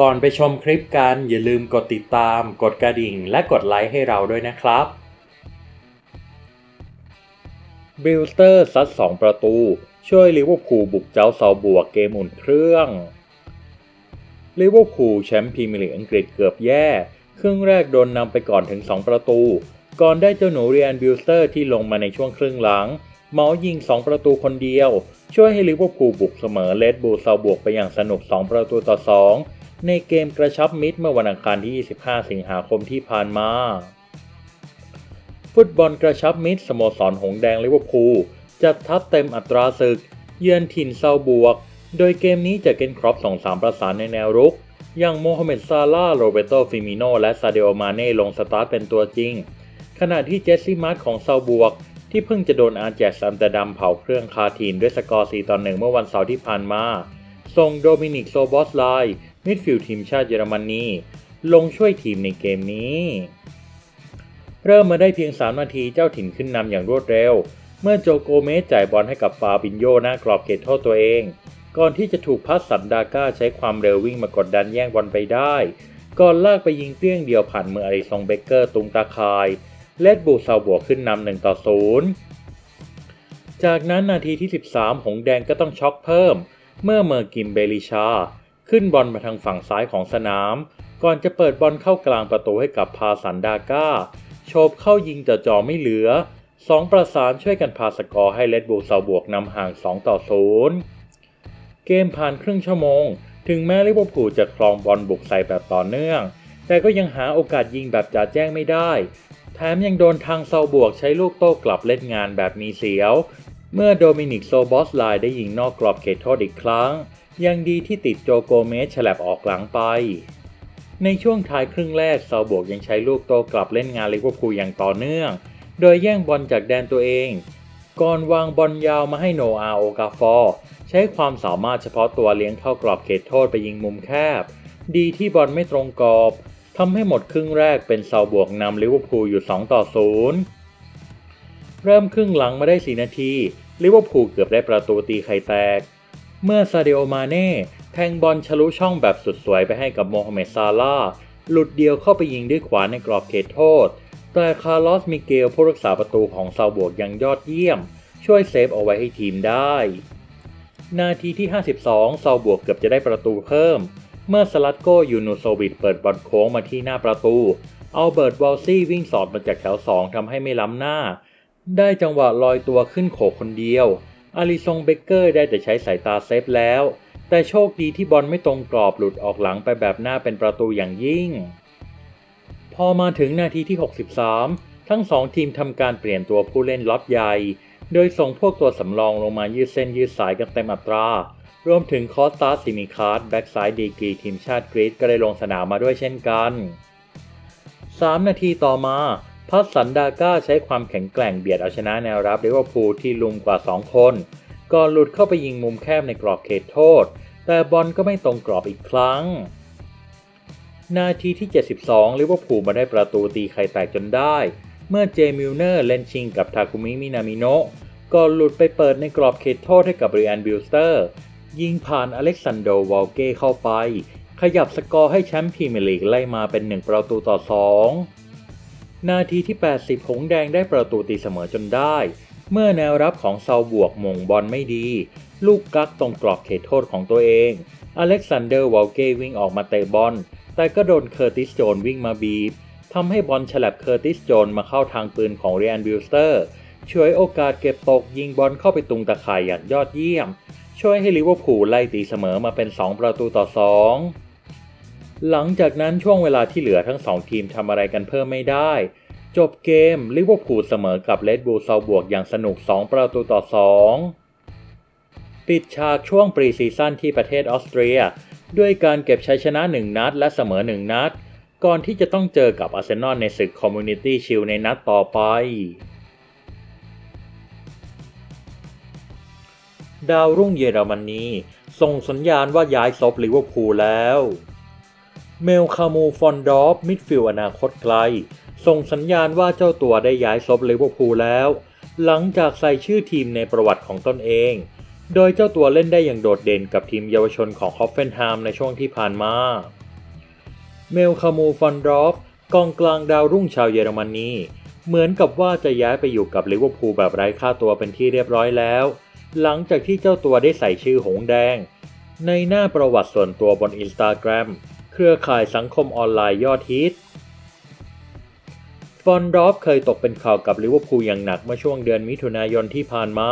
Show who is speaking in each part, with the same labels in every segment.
Speaker 1: ก่อนไปชมคลิปกันอย่าลืมกดติดตาม กดกระดิ่ง และกดไลค์ให้เราด้วยนะครับ บิลเตอร์ซัด 2 ประตู ช่วยลิเวอร์พูลบุกเจ้าเซาบวกเกมอุ่นเครื่องลิเวอร์พูลแชมป์พรีเมียร์ลีกอังกฤษเกือบแย่ ครึ่งแรกโดนนำไปก่อนถึง 2 ประตู ก่อนได้เจ้าหนูเรียนบิลเตอร์ที่ลงมาในช่วงครึ่งหลังเมาส์ยิง 2 ประตูคนเดียว ช่วยให้ลิเวอร์พูลบุกเสมอเลดบูลเซาบวกไปอย่างสนุก 2 ประตูต่อ 2 ในเกมกระชับมิตรเมื่อวันอังคารที่ 25 สิงหาคมที่ผ่านมา ฟุตบอลกระชับมิตรสโมสรหงแดงลิเวอร์พูลจัดทัพเต็มอัตราศึก เยือนถิ่นเซาบวก โดยเกมนี้จะเกนครอปส่งสามประสานในแนวรุก อย่างโมฮัมเหม็ดซาลาโรเบโตฟิมิโน และซาเดโอมาเน่ลงสตาร์ทเป็นตัวจริง ขณะที่เจสซี่มาร์ของเซาบวก ที่เพิ่งจะโดนอาแจ็กซัมเตอร์ดัมเผาเครื่องคาทีนด้วยสกอร์ 4 ต่อ 1 เมื่อวันเสาร์ที่ผ่านมาส่งโดมินิกโซบอสไล มิดฟิลด์ทีมชาติเยอรมนีลงช่วยทีมในเกมนี้ เริ่มมาได้เพียง 3 นาทีเจ้าถิ่นขึ้นนำอย่างรวดเร็ว เมื่อโจโกเมสจ่ายบอลให้กับฟาบินโยหน้ากรอบเขตโทษตัวเอง ก่อนที่จะถูกพัสสันดาก้าใช้ความเร็ววิ่งมากดดันแย่งบอลไปได้ ก่อนลากไปยิงเปี้ยงเดียวผ่านมืออาริซองเบเกอร์ตุงตาคาย เลดบูซาบวกขึ้นนำหนึ่งต่อศูนย์จากนั้นนาทีที่ 13 หงแดงก็ต้องช็อกเพิ่ม เมื่อเมอร์กิมเบลิชา ขึ้นบอลมาทางฝั่งซ้ายของสนาม ก่อนจะเปิดบอลเข้ากลางประตูให้กับพาสันดาก้า โฉบเข้ายิงจ่อจอไม่เหลือสองประสานช่วยกันพาสกอร์ให้เลดบูลซาบวกนำห่าง 2 ต่อ 0 เกมผ่านครึ่งชั่วโมง ถึงแม้ลิเวอร์พูลจะครองบอลบุกใส่แบบต่อเนื่อง แต่ก็ยังหาโอกาสยิงแบบจ่าแจ้งไม่ได้ แถมยังโดนทางเซาบวกใช้ลูกโต้กลับเล่นงานแบบมีเสียว เมื่อโดมินิกโซบอสไลได้ยิงนอกกรอบเขตโทษอีกครั้ง ยังดีที่ติดโจโกเมสฉลับออกหลังไป ในช่วงท้ายครึ่งแรกเซาบวกยังใช้ลูกโตกลับเล่นงานลิเวอร์พูลอย่างต่อเนื่อง โดยแย่งบอลจากแดนตัวเอง ก่อนวางบอลยาวมาให้โนอาโอกาฟอร์ใช้ความสามารถเฉพาะตัวเลี้ยงเข้ากรอบเขตโทษไปยิงมุมแคบ ดีที่บอลไม่ตรงกรอบทำให้หมดครึ่งแรกเป็นเซาบวกนำลิเวอร์พูลอยู่ 2 ต่อ 0 เริ่มครึ่งหลังมาได้ 4 นาทีลิเวอร์พูลเกือบได้ประตูตีไข่แตก เมื่อซาเดโอมาเน่แทงบอลทะลุช่องแบบสุดสวยไปให้กับโมฮัมเหม็ดซาลาหลุดเดียวเข้าไปยิงด้วยขวาในกรอบเขตโทษ แต่คาร์ลอสมิเกลผู้รักษาประตูของเซาบวกยังยอดเยี่ยม ช่วยเซฟเอาไว้ให้ทีมได้ นาทีที่ 52เซาบวกเกือบจะได้ประตูเพิ่ม เมื่อสลัดโกยูนูโซวิดเปิดบอลโค้งมาที่หน้าประตู เอาเบิร์ตวอลซี่วิ่งสอดมาจากแถว 2ทำให้ไม่ล้ำหน้า ได้จังหวะลอยตัวขึ้นโขกคนเดียว อาริซงเบเกอร์ได้แต่ใช้สายตาเซฟแล้ว แต่โชคดีที่บอลไม่ตรงกรอบหลุดออกหลังไปแบบหน้าเป็นประตูอย่างยิ่ง พอมาถึงนาทีที่ 63 ทั้งสองทีมทำการเปลี่ยนตัวผู้เล่นล็อตใหญ่ โดยส่งพวกตัวสำรองลงมายืดเส้นยืดสายกันเต็มอัตรารวมถึงคอสตาซิมิคาร์ดแบ็กซ้ายดีกรีทีมชาติกรีซก็ได้ลงสนามมาด้วยเช่นกัน 3 นาทีต่อมา พัสสันดาก้าใช้ความแข็งแกร่งเบียดเอาชนะแนวรับลิเวอร์พูลที่ลุมกว่า 2 คนก่อนหลุดเข้าไปยิงมุมแคบในกรอบเขตโทษ แต่บอลก็ไม่ตรงกรอบอีกครั้ง นาทีที่ 72ลิเวอร์พูลมาได้ประตูตีไข่แตกจนได้ เมื่อเจมิลเนอร์เล่นชิงกับทาคุมิมินามิโนะก่อนหลุดไปเปิดในกรอบเขตโทษให้กับเรียนบิลสเตอร์ ยิงผ่านอเล็กซานโดวอลเก้เข้าไป ขยับสกอร์ให้แชมป์พรีเมียร์ลีกไล่มาเป็น 1 ประตูต่อ 2 นาทีที่ 80 หงแดงได้ประตูตีเสมอจนได้ เมื่อแนวรับของเซาบวกมงบอลไม่ดี ลูกกักตรงกรอบเขตโทษของตัวเอง อเล็กซานเดอร์วอลเก้วิ่งออกมาเตะบอล แต่ก็โดนเคอร์ติสโจนวิ่งมาบีบทำให้บอลฉลับเคอร์ติสโจนมาเข้าทางปืนของเรียนบิลสเตอร์ ช่วยโอกาสเก็บตกยิงบอลเข้าไปตุงตะข่ายอย่างยอดเยี่ยม ช่วยให้ลิเวอร์พูลไล่ตีเสมอมาเป็น 2 ประตูต่อ 2 หลังจากนั้นช่วงเวลาที่เหลือทั้ง2ทีมทำอะไรกันเพิ่มไม่ได้ จบเกมลิเวอร์พูลเสมอกับเลดบูลเซาบวกอย่างสนุก 2 ประตูต่อ 2 ปิดฉากช่วงปรีซีซั่นที่ประเทศออสเตรีย ด้วยการเก็บชัยชนะ 1 นัดและเสมอ 1 นัด ก่อนที่จะต้องเจอกับอาร์เซนอลในศึกคอมมูนิตี้ชิลในนัดต่อไปดาวรุ่งเยอรมนีส่งสัญญาณว่าย้ายซบลิเวอร์พูลแล้ว เมลคาโมฟอนดอฟมิดฟิลอนาคตไกล ส่งสัญญาณว่าเจ้าตัวได้ย้ายซบลิเวอร์พูลแล้ว หลังจากใส่ชื่อทีมในประวัติของตนเอง โดยเจ้าตัวเล่นได้อย่างโดดเด่นกับทีมเยาวชนของฮอฟเฟนไฮม์ในช่วงที่ผ่านมา เมลคาโมฟอนดรอฟกองกลางดาวรุ่งชาวเยอรมนีเหมือนกับว่าจะย้ายไปอยู่กับลิเวอร์พูลแบบไร้ค่าตัวเป็นที่เรียบร้อยแล้ว หลังจากที่เจ้าตัวได้ใส่ชื่อหงแดง ในหน้าประวัติส่วนตัวบนอินสตาแกรม เครือข่ายสังคมออนไลน์ยอดฮิตฟอนดอฟเคยตกเป็นข่าวกับลิเวอร์พูลอย่างหนักเมื่อช่วงเดือนมิถุนายนที่ผ่านมา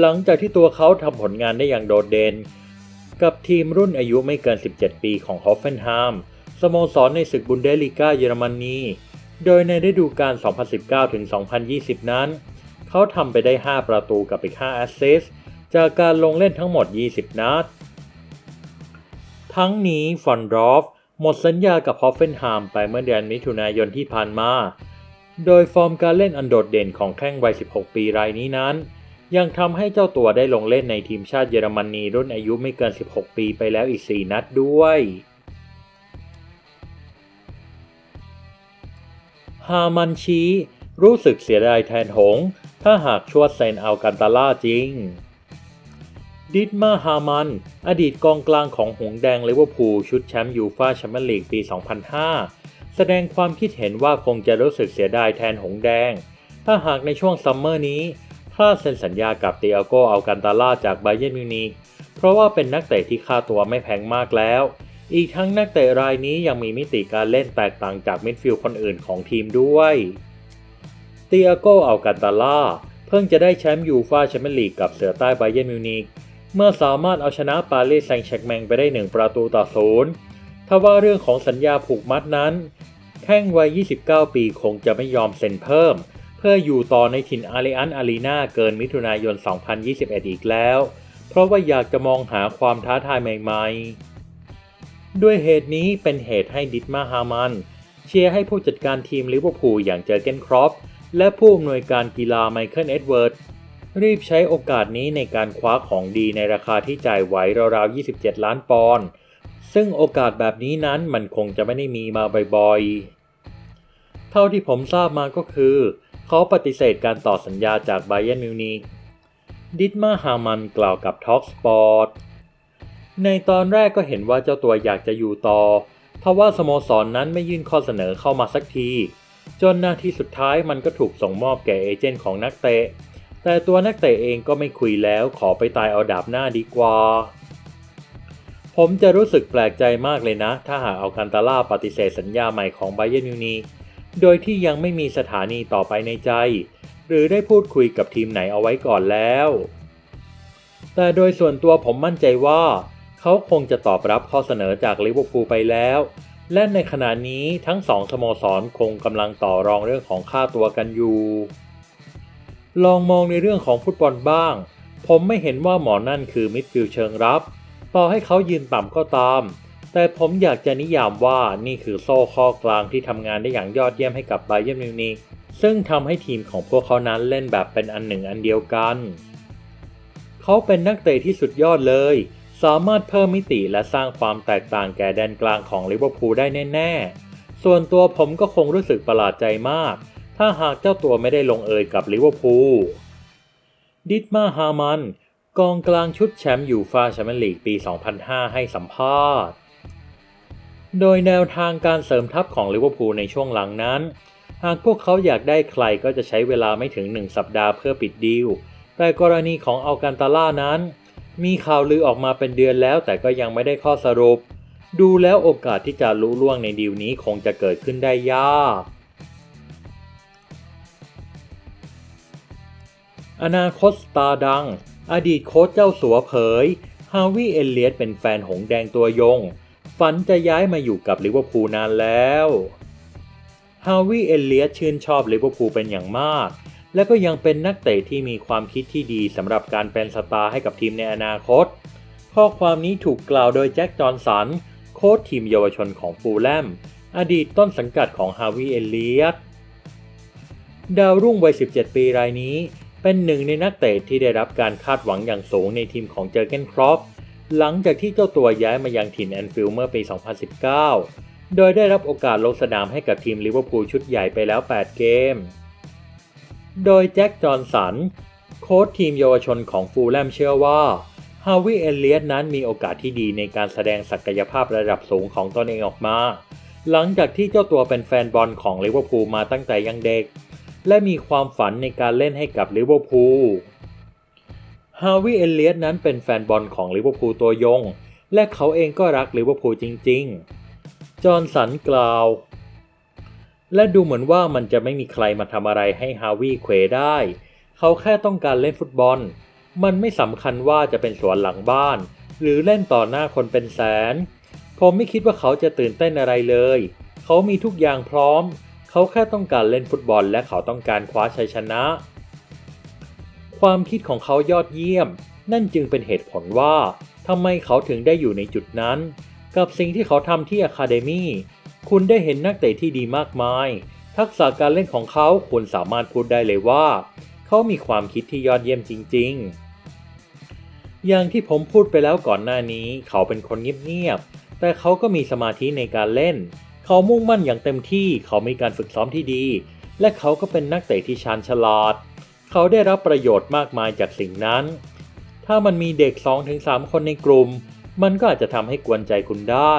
Speaker 1: หลังจากที่ตัวเขาทำผลงานได้อย่างโดดเด่น กับทีมรุ่นอายุไม่เกิน 17 ปีของฮอฟเฟนไฮม์สโมสรในศึกบุนเดสลีกาเยอรมนีโดยในฤดูกาล 2019-2020 นั้น เขาทำไปได้ 5 ประตูกับอีก 5 แอสซิสต์จากการลงเล่นทั้งหมด 20 นัด ทั้งนี้ฟอนดรอฟหมดสัญญากับฮอฟเฟนไฮม์ไปเมื่อเดือนมิถุนายนที่ผ่านมา โดยฟอร์มการเล่นอันโดดเด่นของแข้งวัย 16 ปีรายนี้นั้น ยังทำให้เจ้าตัวได้ลงเล่นในทีมชาติเยอรมนีรุ่นอายุไม่เกิน 16 ปีไปแล้วอีก 4 นัดด้วยฮามันชีรู้สึกเสียดายแทนหง ถ้าหากชวดเซนเอากันตาล่าจริง ดิดมาฮามัน อดีตกองกลางของหงแดงลิเวอร์พูลชุดแชมป์ยูฟ่าแชมเปี้ยนลีกปี 2005 แสดงความคิดเห็นว่าคงจะรู้สึกเสียดายแทนหงแดง ถ้าหากในช่วงซัมเมอร์นี้พลาดเซ็นสัญญากับเตียโกอัลกันตาล่าจากไบเยนมิวนิกเพราะว่าเป็นนักเตะที่ค่าตัวไม่แพงมากแล้ว อีกทั้งนักเตะรายนี้ยังมีมิติการเล่นแตกต่างจากมิดฟิลด์คนอื่นของทีมด้วยเตียโกอัลกันตาล่าเพิ่งจะได้แชมป์ยูฟ่าแชมเปี้ยนลีกกับเสือใต้ไบเยนมิวนิก เมื่อสามารถเอาชนะปารีสแซงต์แชกแมงไปได้หนึ่งประตูต่อศูนย์ทว่าเรื่องของสัญญาผูกมัดนั้น แข้งวัย 29 ปีคงจะไม่ยอมเซ็นเพิ่ม เพื่ออยู่ต่อในถิ่นอารีอันอารีนาเกินมิถุนายน 2021 อีกแล้ว เพราะว่าอยากจะมองหาความท้าทายใหม่ๆ ด้วยเหตุนี้เป็นเหตุให้ดิดมาฮามันเชียร์ให้ผู้จัดการทีมลิเวอร์พูลอย่างเจอเกนครอปและผู้อำนวยการกีฬาไมเคิลเอ็ดเวิร์ด รีบใช้โอกาสนี้ในการคว้าของดีในราคาที่จ่ายไหวราวๆ 27 ล้านปอนด์ ซึ่งโอกาสแบบนี้นั้นมันคงจะไม่ได้มีมาบ่อยๆ เท่าที่ผมทราบมาก็คือ เขาปฏิเสธการต่อสัญญาจากไบเย r n นมิวนิกดิดมาฮามันกล่าวกับท็อกสปอร์ตในตอนแรกก็เห็นว่าเจ้าตัวอยากจะอยู่ต่อ ทว่าสโมสรนนั้นไม่ยื่นข้อเสนอเข้ามาสักที จนนาทีสุดท้ายมันก็ถูกส่งมอบแก่เอเจนต์ของนักเตะ แต่ตัวนักเตะเองก็ไม่คุยแล้วขอไปตายเอาดาบหน้าดีกว่า ผมจะรู้สึกแปลกใจมากเลยนะ ถ้าหากเอากันตาล่าปฏิเสธสัญญาใหม่ของไบเยนมิวนิกโดยที่ยังไม่มีสถานีต่อไปในใจ หรือได้พูดคุยกับทีมไหนเอาไว้ก่อนแล้ว แต่โดยส่วนตัวผมมั่นใจว่า เขาคงจะตอบรับข้อเสนอจากลิเวอร์พูลไปแล้ว และในขณะนี้ทั้งสองสโมสรคงกำลังต่อรองเรื่องของค่าตัวกันอยู่ ลองมองในเรื่องของฟุตบอลบ้าง ผมไม่เห็นว่าหมอนั่นคือมิดฟิลด์เชิงรับ ต่อให้เขายืนต่ำก็ตาม แต่ผมอยากจะนิยามว่านี่คือโซ่ข้อกลางที่ทำงานได้อย่างยอดเยี่ยมให้กับไบเย r n นมิวนิกซึ่งทำให้ทีมของพวกเขานั้นเล่นแบบเป็นอันหนึ่งอันเดียวกัน เขาเป็นนักเตะที่สุดยอดเลย สามารถเพิ่มมิติและสร้างความแตกต่างแก่แดนกลางของลิเวอร์พูลได้แน่ ๆ ส่วนตัวผมก็คงรู้สึกประหลาดใจมาก ถ้าหากเจ้าตัวไม่ได้ลงเอยกับลิเวอร์พูล ดิดมาฮามัน กองกลางชุดแชมป์ยูฟาแชมเปี้ยนลีกปี 2005 ให้สัมภาษณ์ โดยแนวทางการเสริมทัพของลิเวอร์พูลในช่วงหลังนั้น หากพวกเขาอยากได้ใครก็จะใช้เวลาไม่ถึง 1 สัปดาห์เพื่อปิดดีล แต่กรณีของอัลกันตาล่านั้น มีข่าวลือออกมาเป็นเดือนแล้วแต่ก็ยังไม่ได้ข้อสรุป ดูแล้วโอกาสที่จะรู้ล่วงในดีลนี้คงจะเกิดขึ้นได้ยาก อนาคตสตาร์ดัง อดีตโค้ชเจ้าสัวเผย ฮาวิเอลเลียตเป็นแฟนหงแดงตัวยง ฝันจะย้ายมาอยู่กับลิเวอร์พูลนานแล้ว ฮาวิเอลเลียตชื่นชอบลิเวอร์พูลเป็นอย่างมาก และก็ยังเป็นนักเตะที่มีความคิดที่ดีสำหรับการเป็นสตาร์ให้กับทีมในอนาคต ข้อความนี้ถูกกล่าวโดยแจ็คจอห์นสัน โค้ชทีมเยาวชนของฟูลแลม อดีตต้นสังกัดของฮาวิเอลเลียตดาวรุ่งวัย 17 ปีรายนี้ เป็นหนึ่งในนักเตะที่ได้รับการคาดหวังอย่างสูงในทีมของเจอเกนครอปหลังจากที่เจ้าตัวย้ายมายังถิ่นแอนฟิลด์เมื่อปี 2019 โดยได้รับโอกาสลงสนามให้กับทีมลิเวอร์พูลชุดใหญ่ไปแล้ว 8 เกม โดยแจ็คจอห์นสัน โค้ชทีมเยาวชนของฟูลแลมเชื่อว่าฮาวิเอลเลียตนั้นมีโอกาสที่ดีในการแสดงศักยภาพระดับสูงของตนเองออกมา หลังจากที่เจ้าตัวเป็นแฟนบอลของลิเวอร์พูลมาตั้งแต่ยังเด็ก และมีความฝันในการเล่นให้กับลิเวอร์พูล ฮาวิเอเลียตนั้นเป็นแฟนบอลของลิเวอร์พูลตัวยง และเขาเองก็รักลิเวอร์พูลจริง ๆ จอห์นสันกล่าว และดูเหมือนว่ามันจะไม่มีใครมาทำอะไรให้ฮาวิเควได้ เขาแค่ต้องการเล่นฟุตบอล มันไม่สำคัญว่าจะเป็นสวนหลังบ้าน หรือเล่นต่อหน้าคนเป็นแสน ผมไม่คิดว่าเขาจะตื่นเต้นอะไรเลย เขามีทุกอย่างพร้อม เขาแค่ต้องการเล่นฟุตบอลและเขาต้องการคว้าชัยชนะ ความคิดของเขายอดเยี่ยม นั่นจึงเป็นเหตุผลว่าทำไมเขาถึงได้อยู่ในจุดนั้น กับสิ่งที่เขาทำที่อะคาเดมี่คุณได้เห็นนักเตะที่ดีมากมาย ทักษะการเล่นของเขาคุณสามารถพูดได้เลยว่า เขามีความคิดที่ยอดเยี่ยมจริง ๆ อย่างที่ผมพูดไปแล้วก่อนหน้านี้ เขาเป็นคนเงียบๆแต่เขาก็มีสมาธิในการเล่น เขามุ่งมั่นอย่างเต็มที่ เขามีการฝึกซ้อมที่ดี และเขาก็เป็นนักเตะที่ชาญฉลาด เขาได้รับประโยชน์มากมายจากสิ่งนั้น ถ้ามันมีเด็ก 2-3 คนในกลุ่ม มันก็อาจจะทำให้กวนใจคุณได้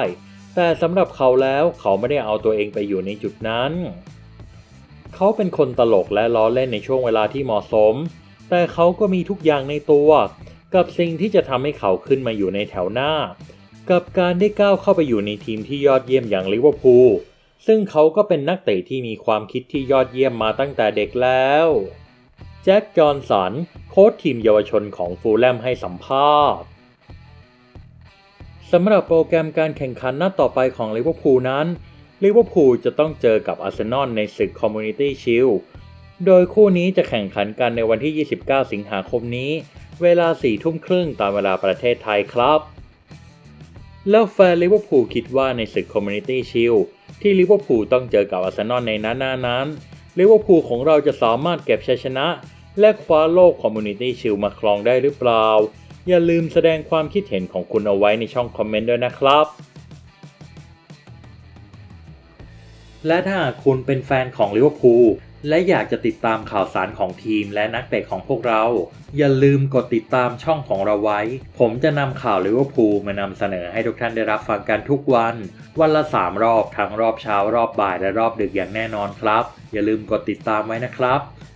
Speaker 1: แต่สำหรับเขาแล้วเขาไม่ได้เอาตัวเองไปอยู่ในจุดนั้น เขาเป็นคนตลกและล้อเล่นในช่วงเวลาที่เหมาะสม แต่เขาก็มีทุกอย่างในตัว กับสิ่งที่จะทำให้เขาขึ้นมาอยู่ในแถวหน้า กับการได้ก้าวเข้าไปอยู่ในทีมที่ยอดเยี่ยมอย่างลิเวอร์พูลซึ่งเขาก็เป็นนักเตะที่มีความคิดที่ยอดเยี่ยมมาตั้งแต่เด็กแล้ว แจ็คจอห์นสัน โค้ชทีมเยาวชนของฟูลแลมให้สัมภาษณ์สำหรับโปรแกรมการแข่งขันนัดต่อไปของลิเวอร์พูลนั้นลิเวอร์พูลจะต้องเจอกับอาร์เซนอลในศึกคอมมูนิตี้ชิลโดยคู่นี้จะแข่งขันกันในวันที่ 29 สิงหาคมนี้ เวลา 4 ทุ่มครึ่งตามเวลาประเทศไทยครับ แล้วแฟนลิเวอร์พูลคิดว่าในศึกคอมมูนิตี้ชิลที่ลิเวอร์พูลต้องเจอกับอาร์เซนอลในนัดหน้านั้นลิเวอร์พูลของเราจะสามารถเก็บชัยชนะ และคว้าโลกคอมมูนิตี้ชิลมาครองได้หรือเปล่า อย่าลืมแสดงความคิดเห็นของคุณเอาไว้ในช่องคอมเมนต์ด้วยนะครับ และถ้าคุณเป็นแฟนของลิเวอร์พูล และอยากจะติดตามข่าวสารของทีมและนักเตะของพวกเรา อย่าลืมกดติดตามช่องของเราไว้ ผมจะนำข่าวลิเวอร์พูลมานำเสนอให้ทุกท่านได้รับฟังกันทุกวัน วันละ 3 รอบทั้งรอบเช้ารอบบ่ายและรอบดึกอย่างแน่นอนครับ อย่าลืมกดติดตามไว้นะครับ